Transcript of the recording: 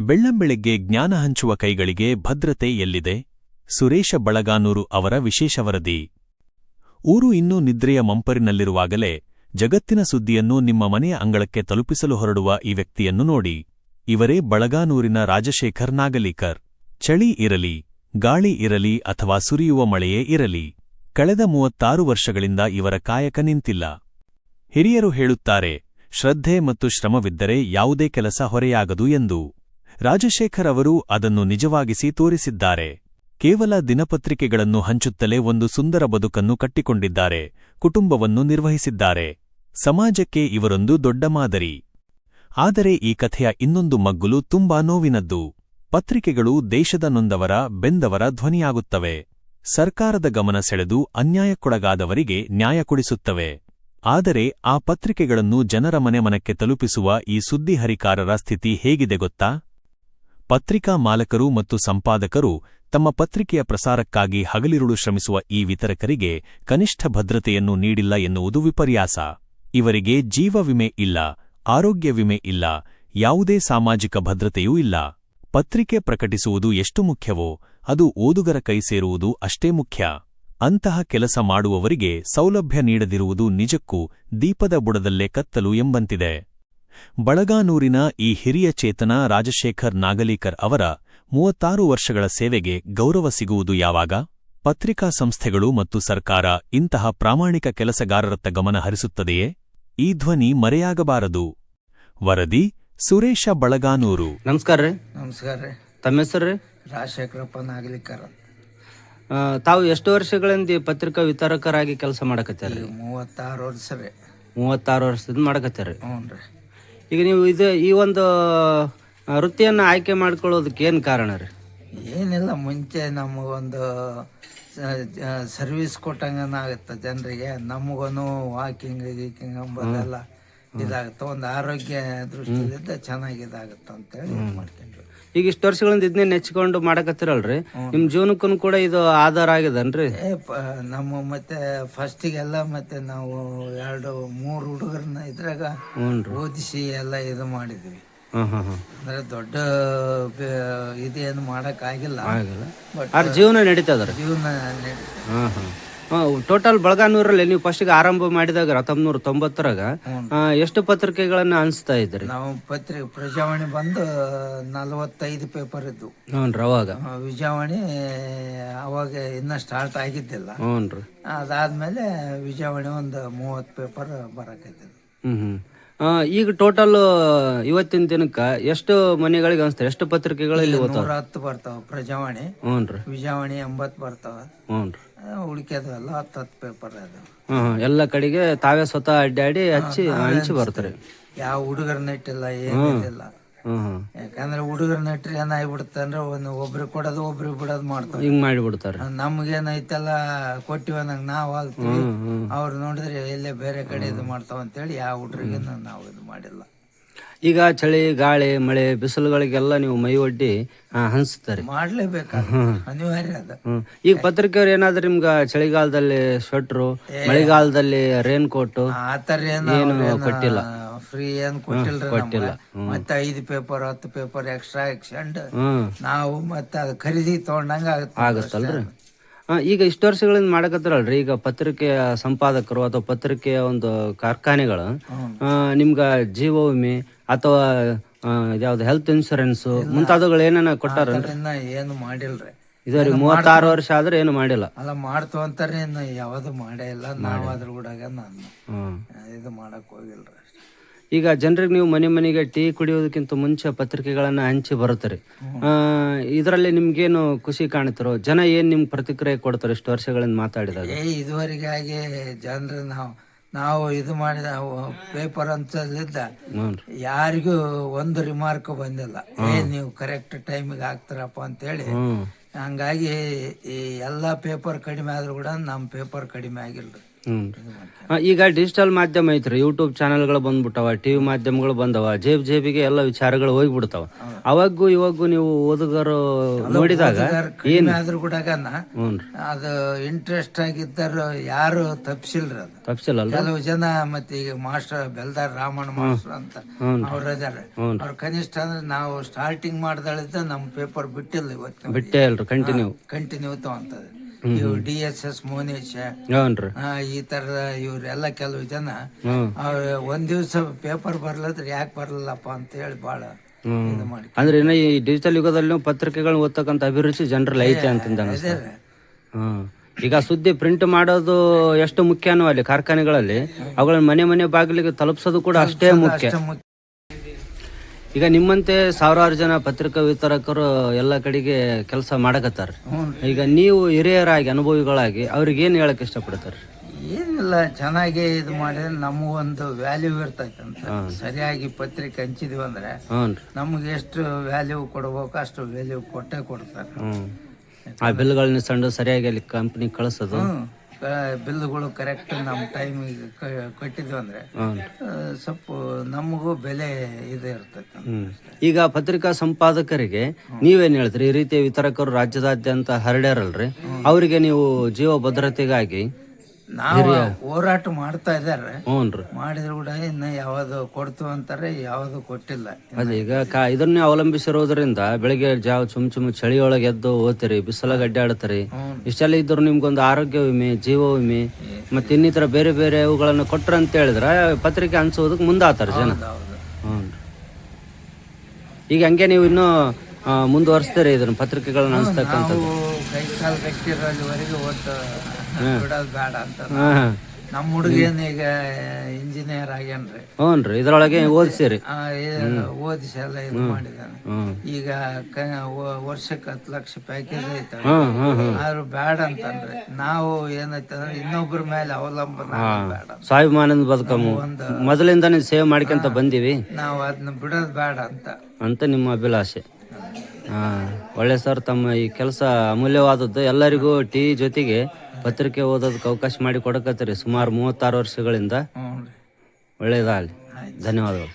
ಬೆಳ್ಳಂಬೆಳಗ್ಗೆ ಜ್ಞಾನ ಹಂಚುವ ಕೈಗಳಿಗೆ ಭದ್ರತೆ ಎಲ್ಲಿದೆ? ಸುರೇಶ ಬಳಗಾನೂರು ಅವರ ವಿಶೇಷ ವರದಿ. ಊರು ಇನ್ನೂ ನಿದ್ರೆಯ ಮಂಪರಿನಲ್ಲಿರುವಾಗಲೇ ಜಗತ್ತಿನ ಸುದ್ದಿಯನ್ನು ನಿಮ್ಮ ಮನೆಯ ಅಂಗಳಕ್ಕೆ ತಲುಪಿಸಲು ಹೊರಡುವ ಈ ವ್ಯಕ್ತಿಯನ್ನು ನೋಡಿ. ಇವರೇ ಬಳಗಾನೂರಿನ ರಾಜಶೇಖರ್ ನಾಗಲೀಕರ್. ಚಳಿ ಇರಲಿ, ಗಾಳಿ ಇರಲಿ ಅಥವಾ ಸುರಿಯುವ ಮಳೆಯೇ ಇರಲಿ. ಕಳೆದ ಮೂವತ್ತಾರು ವರ್ಷಗಳಿಂದ ಇವರ ಕಾಯಕ ನಿಂತಿಲ್ಲ. ಹಿರಿಯರು ಹೇಳುತ್ತಾರೆ, ಶ್ರದ್ಧೆ ಮತ್ತು ಶ್ರಮವಿದ್ದರೆ ಯಾವುದೇ ಕೆಲಸ ಹೊರೆಯಾಗದು ಎಂದು. ರಾಜಶೇಖರ್ ಅವರು ಅದನ್ನು ನಿಜವಾಗಿಸಿ ತೋರಿಸಿದ್ದಾರೆ. ಕೇವಲ ದಿನಪತ್ರಿಕೆಗಳನ್ನು ಹಂಚುತ್ತಲೇ ಒಂದು ಸುಂದರ ಬದುಕನ್ನು ಕಟ್ಟಿಕೊಂಡಿದ್ದಾರೆ, ಕುಟುಂಬವನ್ನು ನಿರ್ವಹಿಸಿದ್ದಾರೆ. ಸಮಾಜಕ್ಕೆ ಇವರೊಂದು ದೊಡ್ಡ ಮಾದರಿ. ಆದರೆ ಈ ಕಥೆಯ ಇನ್ನೊಂದು ಮಗ್ಗುಲು ತುಂಬಾ ನೋವಿನದ್ದು. ಪತ್ರಿಕೆಗಳು ದೇಶದ ನೊಂದವರ, ಬೆಂದವರ ಧ್ವನಿಯಾಗುತ್ತವೆ. ಸರ್ಕಾರದ ಗಮನ ಸೆಳೆದು ಅನ್ಯಾಯಕ್ಕೊಳಗಾದವರಿಗೆ ನ್ಯಾಯ ಕೊಡಿಸುತ್ತವೆ. ಆದರೆ ಆ ಪತ್ರಿಕೆಗಳನ್ನು ಜನರ ಮನೆ ಮನಕ್ಕೆ ತಲುಪಿಸುವ ಈ ಸುದ್ದಿಹರಿಕಾರರ ಸ್ಥಿತಿ ಹೇಗಿದೆ ಗೊತ್ತಾ? ಪತ್ರಿಕಾ ಮಾಲಕರು ಮತ್ತು ಸಂಪಾದಕರು ತಮ್ಮ ಪತ್ರಿಕೆಯ ಪ್ರಸಾರಕ್ಕಾಗಿ ಹಗಲಿರುಳು ಶ್ರಮಿಸುವ ಈ ವಿತರಕರಿಗೆ ಕನಿಷ್ಠ ಭದ್ರತೆಯನ್ನು ನೀಡಿಲ್ಲ ಎನ್ನುವುದು ವಿಪರ್ಯಾಸ. ಇವರಿಗೆ ಜೀವ ವಿಮೆ ಇಲ್ಲ, ಆರೋಗ್ಯ ವಿಮೆ ಇಲ್ಲ, ಯಾವುದೇ ಸಾಮಾಜಿಕ ಭದ್ರತೆಯೂ ಇಲ್ಲ. ಪತ್ರಿಕೆ ಪ್ರಕಟಿಸುವುದು ಎಷ್ಟು ಮುಖ್ಯವೋ, ಅದು ಓದುಗರ ಕೈ ಸೇರುವುದು ಅಷ್ಟೇ ಮುಖ್ಯ. ಅಂತಹ ಕೆಲಸ ಮಾಡುವವರಿಗೆ ಸೌಲಭ್ಯ ನೀಡದಿರುವುದು ನಿಜಕ್ಕೂ ದೀಪದ ಬುಡದಲ್ಲೇ ಕತ್ತಲು ಎಂಬಂತಿದೆ. ಬಳಗಾನೂರಿನ ಈ ಹಿರಿಯ ಚೇತನ ರಾಜಶೇಖರ್ ನಾಗಲೀಕರ್ ಅವರ ಮೂವತ್ತಾರು ವರ್ಷಗಳ ಸೇವೆಗೆ ಗೌರವ ಸಿಗುವುದು ಯಾವಾಗ? ಪತ್ರಿಕಾ ಸಂಸ್ಥೆಗಳು ಮತ್ತು ಸರ್ಕಾರ ಇಂತಹ ಪ್ರಾಮಾಣಿಕ ಕೆಲಸಗಾರರತ್ತ ಗಮನ ಹರಿಸುತ್ತದೆಯೇ? ಈ ಧ್ವನಿ ಮರೆಯಾಗಬಾರದು. ವರದಿ ಸುರೇಶ ಬಳಗಾನೂರು. ನಮಸ್ಕಾರ ರೀ. ನಮಸ್ಕಾರ ರೀ. ತಮ್ಮ ಹೆಸರು ರೀ? ರಾಜಶೇಖರಪ್ಪ ನಾಗಲಿಕರ್ ಆ, ತಾವು ಎಷ್ಟು ವರ್ಷಗಳಿಂದ ಈ ಪತ್ರಿಕಾ ವಿತರಕರಾಗಿ ಕೆಲಸ ಮಾಡಕತ್ತೀರಿ? ಮೂವತ್ತಾರು ವರ್ಷ ರೀ. ಮೂವತ್ತಾರು ವರ್ಷದಿಂದ ಮಾಡಕತ್ತೀರಿ? ಹ್ಞೂ ರೀ. ಈಗ ನೀವು ಇದು ಈ ಒಂದು ವೃತ್ತಿಯನ್ನು ಆಯ್ಕೆ ಮಾಡ್ಕೊಳ್ಳೋದಕ್ಕೆ ಏನು ಕಾರಣ ರೀ? ಏನಿಲ್ಲ ಮುಂಚೆ ನಮಗೊಂದು ಸರ್ವಿಸ್ ಕೊಟ್ಟಂಗನ ಆಗುತ್ತೆ ಜನರಿಗೆ. ನಮಗೂ ವಾಕಿಂಗ್ ಗೀಕಿಂಗ್ ಅಂಬೋದೆಲ್ಲ ಇದಾಗುತ್ತೆ. ಒಂದು ಆರೋಗ್ಯ ದೃಷ್ಟಿಯಿಂದ ಚೆನ್ನಾಗಿ ಇದಾಗುತ್ತೆ ಅಂತೇಳಿ ಹೇಳಿ ಮಾಡ್ಕೊಂಡ್ವಿ. ಈಗ ಇಷ್ಟು ವರ್ಷಗಳಿಂದ ಇದನ್ನೇ ನೆಚ್ಕೊಂಡು ಮಾಡಕತ್ತಿರಲ್ರಿ? ನಿಮ್ಮ ಜೀವನಕ್ಕೂ ಕೂಡ ಇದು ಆಧಾರ ಆಗಿದನ್ರಿ? ನಮ್ಮ ಮತ್ತೆ ಫಸ್ಟಿಗೆಲ್ಲ ಮತ್ತೆ ನಾವು ಎರಡು ಮೂರು ಹುಡುಗರನ್ನ ಇದ್ರಾಗ ಓದಿಸಿ ಎಲ್ಲ ಇದು ಮಾಡಿದ್ವಿ. ಅಂದ್ರೆ ದೊಡ್ಡ ಇದು ಇದೇನು ಮಾಡಕ್ ಆಗಿಲ್ಲ. ಜೀವನ ನಡೀತದ ಜೀವನ ನಡೀತದೆ. ಟೋಟಲ್ ಬಳಗಾನೂರಲ್ಲಿ ನೀವು ಫಸ್ಟಿಗೆ ಆರಂಭ ಮಾಡಿದಾಗ ಹತ್ತೊಂಬತ್ತು ನೂರ ತೊಂಬತ್ತರಾಗ ಎಷ್ಟು ಪತ್ರಿಕೆಗಳನ್ನ ಅನಿಸ್ತಾ ಇದ್ರಿ? ನಾವು ಪತ್ರಿಕೆ ಪ್ರಜಾವಾಣಿ ಬಂದು ನಲವತ್ತೈದು ಪೇಪರ್ ಇದ್ದು. ಹ್ಞೂನ್ರಿ ಅವಾಗ? ವಿಜಯವಾಣಿ ಅವಾಗ ಇನ್ನ ಸ್ಟಾರ್ಟ್ ಆಗಿದ್ದಿಲ್ಲ. ಹ್ಞೂನ್ರಿ. ಅದಾದ್ಮೇಲೆ ವಿಜಯವಾಣಿ ಒಂದು ಮೂವತ್ತು ಪೇಪರ್ ಬರಕೈತಿ ಹ್ಞೂ ಆ, ಈಗ ಟೋಟಲ್ ಇವತ್ತಿನ ದಿನಕ್ಕೆ ಎಷ್ಟು ಮನೆಗಳಿಗೆ ಅನ್ಸ್ತಾರೆ ಎಷ್ಟು ಪತ್ರಿಕೆಗಳು ಇಲ್ಲಿ ಹತ್ತು ಬರ್ತಾವ ಪ್ರಜಾವಾಣಿ. ಹ್ಞೂನ್ರಿ. ವಿಜಯವಾಣಿ ಎಂಬತ್ತು ಬರ್ತಾವ. ಹ್ಞೂ ಹತ್ತು ಹತ್ತು ಪೇಪರ್ ಅದು. ಹ್ಮ್. ಎಲ್ಲ ಕಡೆಗೆ ತಾವೇ ಸ್ವತಃ ಅಡ್ಡಾಡಿ ಹಚ್ಚಿ ಹಂಚಿ ಬರ್ತಾರೆ. ಯಾವ ಹುಡುಗರ ನೆಟ್ಟಿಲ್ಲ ಏನಿಲ್ಲ ಹ್ಮ್ ಹ್ಮ್. ಯಾಕಂದ್ರೆ ಹುಡುಗರ ನೆಟ್ರಿ ಏನಾಗ್ಬಿಡುತ್ತೆ ಅಂದ್ರೆ ಒಂದು ಒಬ್ರಿಗೆ ಕೊಡೋದು ಒಬ್ರಿಗೆ ಬಿಡೋದು ಮಾಡ್ತಾರೆ. ಹಿಂಗ್ ಮಾಡಿಬಿಡ್ತಾರೆ. ನಮ್ಗೇನೈತೆಲ್ಲ ಕೊಟ್ಟಿವ ನಂಗೆ ನಾವು ಆಗ್ತೀವಿ. ಅವ್ರು ನೋಡಿದ್ರೆ ಎಲ್ಲೇ ಬೇರೆ ಕಡೆ ಇದು ಮಾಡ್ತಾವ ಅಂತೇಳಿ ಯಾವ ಹುಡುಗರಿಗೆ ನಾವು ಇದು ಮಾಡಿಲ್ಲ. ಈಗ ಚಳಿ ಗಾಳಿ ಮಳೆ ಬಿಸಿಲುಗಳಿಗೆಲ್ಲ ನೀವು ಮೈ ಒಡ್ಡಿ ಹಂಚ್ತಾರೆ. ಮಾಡ್ಲೇಬೇಕು ಅನಿವಾರ್ಯ ಅದ. ಈಗ ಪತ್ರಿಕೆಯವ್ರು ಏನಾದ್ರೂ ನಿಮ್ಗ ಚಳಿಗಾಲದಲ್ಲಿ ಸ್ವೆಟ್ರು ಮಳೆಗಾಲದಲ್ಲಿ ರೇನ್ ಕೋಟ್ ಆತರ ಥರ ಕೊಟ್ಟಿಲ್ಲ. ಫ್ರೀ ಏನ್ ಕೊಟ್ಟಿಲ್ಲ. ಮತ್ತೆ ಐದು ಪೇಪರ್ ಹತ್ತು ಪೇಪರ್ ಎಕ್ಸ್ಟ್ರಾ ಎಕ್ಸ್ಟೆಂಡ್ ನಾವು ಮತ್ತೆ ಅದು ಖರೀದಿ ತಗೊಂಡಂಗ ಆಗುತ್ತೆ ಆಗತ್ತಲ್ರಿ. ಈಗ ಇಷ್ಟು ವರ್ಷಗಳಿಂದ ಮಾಡಕತ್ತಾರಲ್ರಿ? ಈಗ ಪತ್ರಿಕೆಯ ಸಂಪಾದಕರು ಅಥವಾ ಪತ್ರಿಕೆಯ ಒಂದು ಕಾರ್ಖಾನೆಗಳು ನಿಮ್ಗ ಜೀವ ವಿಮೆ ಅಥವಾ ಯಾವ್ದು ಹೆಲ್ತ್ ಇನ್ಶೂರೆನ್ಸ್ ಮುಂತಾದವುಗಳು ಏನೇನ ಕೊಟ್ಟಾರ? ಏನು ಮಾಡಿಲ್ರಿ. ಇದ್ರಿ ಮೂವತ್ತಾರು ವರ್ಷ ಆದ್ರೆ ಏನು ಮಾಡಿಲ್ಲ. ಅಲ್ಲ ಮಾಡ್ತು ಅಂತಾರೆ ಇನ್ನು ಯಾವುದು ಮಾಡೇ ಇಲ್ಲ. ನಾವು ಅದ್ರ ಕೂಡ ನಾನು ಇದು ಮಾಡಕ್ ಹೋಗಿಲ್ರಿ ಈಗ ಜನರಿಗೆ ನೀವು ಮನೆ ಮನೆಗೆ ಟೀ ಕುಡಿಯೋದಕ್ಕಿಂತ ಮುಂಚೆ ಪತ್ರಿಕೆಗಳನ್ನ ಹಂಚಿ ಬರುತ್ತಾರೆ ಇದರಲ್ಲಿ ನಿಮ್ಗೇನು ಖುಷಿ ಕಾಣ್ತಿರೋ? ಜನ ಏನ್ ನಿಮ್ಗೆ ಪ್ರತಿಕ್ರಿಯೆ ಕೊಡ್ತಾರೆ ಇಷ್ಟು ವರ್ಷಗಳಿಂದ ಮಾತಾಡಿದಾಗ? ಇದುವರೆಗಾಗಿ ಜನರು ನಾವು ನಾವು ಇದು ಮಾಡಿದ ಪೇಪರ್ ಅಂತಲ್ಲಿದ್ದ ಯಾರಿಗೂ ಒಂದು ರಿಮಾರ್ಕ್ ಬಂದಿಲ್ಲ. ಏ ನೀವು ಕರೆಕ್ಟ್ ಟೈಮಿಗೆ ಹಾಕ್ತಾರಪ್ಪ ಅಂತೇಳಿ. ಹೇಳಿ ಹಂಗಾಗಿ ಈ ಎಲ್ಲ ಪೇಪರ್ ಕಡಿಮೆ ಆದ್ರೂ ಕೂಡ ನಮ್ಮ ಪೇಪರ್ ಕಡಿಮೆ ಆಗಿಲ್ರಿ. ಹ್ಮ್ ಆ, ಈಗ ಡಿಜಿಟಲ್ ಮಾಧ್ಯಮ ಐತ್ರಿ ಯೂಟ್ಯೂಬ್ ಚಾನೆಲ್ಗಳು ಬಂದ್ಬಿಟ್ಟವ ಟಿವಿ ಮಾಧ್ಯಮಗಳು ಬಂದವ ಜೇಬ್ ಜೇಬಿಗೆ ಎಲ್ಲ ವಿಚಾರಗಳು ಹೋಗ್ಬಿಡ್ತಾವ. ಅವಾಗೂ ಇವಾಗೂ ನೀವು ಓದುಗರು ನೋಡಿದಾಗ ಏನಾದ್ರೂ ಕೂಡ ಅದು ಇಂಟ್ರೆಸ್ಟ್ ಆಗಿದ್ದರು ಯಾರು ತಪ್ಸಿಲ್ರಿ ಅದು. ತಪ್ಸಿಲ್ಲಲ್ಲ ಕೆಲವು ಜನ ಮತ್ತೆ ಈಗ ಮಾಸ್ಟರ್ ಬೆಲ್ದಾರ್ ರಾಮಣ್ಣ ಮಾಸ್ಟರ್ ಅಂತ ಅವ್ರ ಇದಾರೆ. ಅವ್ರ ಕನಿಷ್ಠ ಅಂದ್ರೆ ನಾವು ಸ್ಟಾರ್ಟಿಂಗ್ ಮಾಡ್ದಳಿದ್ದ ನಮ್ಮ ಪೇಪರ್ ಬಿಟ್ಟಿಲ್ಲ ಇವತ್ತು. ಬಿಟ್ಟೇ ಅಲ್ರಿ ಕಂಟಿನ್ಯೂ ಕಂಟಿನ್ಯೂ ತಗೊಂತದೆ ಇವು ಡಿ ಎಸ್ ಎಸ್ ಮೋನೇಶ್ ಹ್ಞೂನ್ರಿ ಆ, ಈ ತರದ ಇವ್ರೆಲ್ಲ ಕೆಲವು ಜನ ಹ್ಮ್. ಅವ್ರ ಒಂದ್ ದಿವ್ಸ ಪೇಪರ್ ಬರ್ಲತ್ರ ಯಾಕೆ ಬರ್ಲಿಲ್ಲಪ್ಪ ಅಂತ ಹೇಳಿ ಇದು ಮಾಡಿ ಅಂದ್ರೆ ಇನ್ನ ಈ ಡಿಜಿಟಲ್ ಯುಗದಲ್ಲಿ ಪತ್ರಿಕೆಗಳನ್ನ ಓದ್ತಕ್ಕಂತ ಅಭಿರುಚಿ ಜನರಲ್ಲಿ ಐತೆ ಅಂತ ಅನಿಸ್ತಾ ಇದೆ. ಹ್ಮ್. ಈಗ ಸುದ್ದಿ ಪ್ರಿಂಟ್ ಮಾಡೋದು ಎಷ್ಟು ಮುಖ್ಯನೋ ಅಲ್ಲಿ ಕಾರ್ಖಾನೆಗಳಲ್ಲಿ ಅವುಗಳನ್ನ ಮನೆ ಮನೆ ಬಾಗಿಲಿಗೆ ತಲುಪಿಸೋದು ಕೂಡ ಅಷ್ಟೇ ಮುಖ್ಯ. ಅಷ್ಟೇ ಮುಖ್ಯ. ಈಗ ನಿಮ್ಮಂತೆ ಸಾವಿರಾರು ಜನ ಪತ್ರಿಕಾ ವಿತರಕರು ಎಲ್ಲ ಕಡೆಗೆ ಕೆಲಸ ಮಾಡಕತ್ತಾರ. ಈಗ ನೀವು ಹಿರಿಯರಾಗಿ ಅನುಭವಿಗಳಾಗಿ ಅವ್ರಿಗೆ ಏನು ಹೇಳಕ್ ಇಷ್ಟಪಡ್ತಾರೆ ಏನಿಲ್ಲ ಚೆನ್ನಾಗಿ ಇದು ಮಾಡಿದ್ರೆ ನಮಗೊಂದು ವ್ಯಾಲ್ಯೂ ಇರ್ತೈತೆ ಅಂತ. ಸರಿಯಾಗಿ ಪತ್ರಿಕೆ ಹಂಚಿದೀವಿ ಅಂದ್ರೆ ನಮ್ಗೆ ಎಷ್ಟು ವ್ಯಾಲ್ಯೂ ಕೊಡ್ಬೇಕು ಅಷ್ಟು ವ್ಯಾಲ್ಯೂ ಕೊಟ್ಟೆ ಕೊಡ್ತಾರೆ. ಆ ಬಿಲ್ಗಳನ್ನ ಸಂಡು ಸರಿಯಾಗಿ ಅಲ್ಲಿ ಕಂಪ್ನಿ ಕಳಿಸೋದು. ಬಿಲ್ಗಳು ಕರೆಕ್ಟ್ ನಮ್ಮ ಟೈಮಿಗೆ ಕೊಟ್ಟಿದ್ವಿ ಅಂದ್ರೆ ಸ್ವಲ್ಪ ನಮಗೂ ಬೆಲೆ ಇದು ಇರ್ತೈತೆ. ಈಗ ಪತ್ರಿಕಾ ಸಂಪಾದಕರಿಗೆ ನೀವೇನು ಹೇಳ್ತೀರಿ? ಈ ರೀತಿ ವಿತರಕರು ರಾಜ್ಯದಾದ್ಯಂತ ಹರಡ್ಯಾರಲ್ರಿ? ಅವರಿಗೆ ನೀವು ಜೀವ ಭದ್ರತೆಗಾಗಿ ನಾವು ಹೋರಾಟ ಮಾಡ್ತಾ ಇದಾರೆ ಹ್ಞೂನ್ರಿ ಮಾಡಿದ್ರು ಕೂಡ ಇನ್ನ ಯಾವ್ದು ಕೊಡ್ತು ಅಂತಾರೆ ಯಾವ್ದು ಕೊಟ್ಟಿಲ್ಲ. ಅದೇ ಈಗ ಕಾ ಇದನ್ನೇ ಅವಲಂಬಿಸಿರೋದ್ರಿಂದ ಬೆಳಿಗ್ಗೆ ಜಾವ ಚುಮ್ ಚುಮ್ ಚಳಿಯೊಳಗೆ ಎದ್ದು ಓದ್ತೀರಿ ಬಿಸಿಲಾಗ ಅಡ್ಡಾಡ್ತೀರಿ ಇಷ್ಟೆಲ್ಲ ಇದ್ರು ನಿಮ್ಗೊಂದು ಆರೋಗ್ಯ ವಿಮೆ ಜೀವ ವಿಮೆ ಮತ್ತೆ ಇನ್ನಿತರ ಬೇರೆ ಬೇರೆ ಅವುಗಳನ್ನು ಕೊಟ್ರ ಅಂತ ಹೇಳಿದ್ರೆ ಪತ್ರಿಕೆ ಅನ್ಸೋದಕ್ಕೆ ಮುಂದಾತಾರ ಜನ. ಹ್ಞೂ ಈಗ ಹಂಗೆ ನೀವು ಇನ್ನೂ ಮುಂದುವರ್ಸ್ತೀರಿ ಇದನ್ನ ಪತ್ರಿಕೆಗಳನ್ನ ಅನ್ಸ್ತಕ್ಕಂಥದ್ದು. ಕೈ ಕಾಲು ಗಟ್ಟಿರೋಲ್ಲಿವರೆಗೆ ಓದ್ತು ಬಿಡೋದು ಬೇಡ ಅಂತ ನಮ್ಮ ಹುಡುಗೇನು ಈಗ ಇಂಜಿನಿಯರ್ ಆಗ್ಯಾನ್ರಿ ಹ್ಞೂ ರೀ ಇದ್ರೊಳಗೆ ಓದಿಸಿರಿ. ಓದಿಸಿ ಎಲ್ಲ ಇದು ಮಾಡಿದಾನೆ ಈಗ ವರ್ಷಕ್ಕೆ ಹತ್ತು ಲಕ್ಷ ಪ್ಯಾಕೇಜ್ ಐತೆ ಆದ್ರೂ ಬೇಡ ಅಂತಂದ್ರೆ ನಾವು ಏನೈತೆ ಅಂದ್ರೆ ಇನ್ನೊಬ್ಬರ ಮೇಲೆ ಅವಲಂಬನ ಬೇಡ. ಸ್ವಾಭಿಮಾನದ ಬದುಕಮ್ಮ. ಮೊದಲಿಂದಾನೇ ಸೇವ್ ಮಾಡ್ಕೊಂತ ಬಂದೀವಿ. ನಾವು ಅದನ್ನ ಬಿಡೋದು ಬೇಡ ಅಂತ. ಅಂತ ನಿಮ್ಮ ಅಭಿಲಾಷೆ. ಹಾ. ಒಳ್ಳೆ ಸರ್ ತಮ್ಮ ಈ ಕೆಲಸ ಅಮೂಲ್ಯವಾದದ್ದು ಎಲ್ಲರಿಗೂ ಟಿ ಜೊತೆಗೆ ಪತ್ರಿಕೆ ಓದೋದಕ್ಕೆ ಅವಕಾಶ ಮಾಡಿ ಕೊಡಕತ್ತೀರಿ. ಸುಮಾರು ಮೂವತ್ತಾರು ವರ್ಷಗಳಿಂದ ಒಳ್ಳೇದಾಗಲಿ ಧನ್ಯವಾದಗಳು.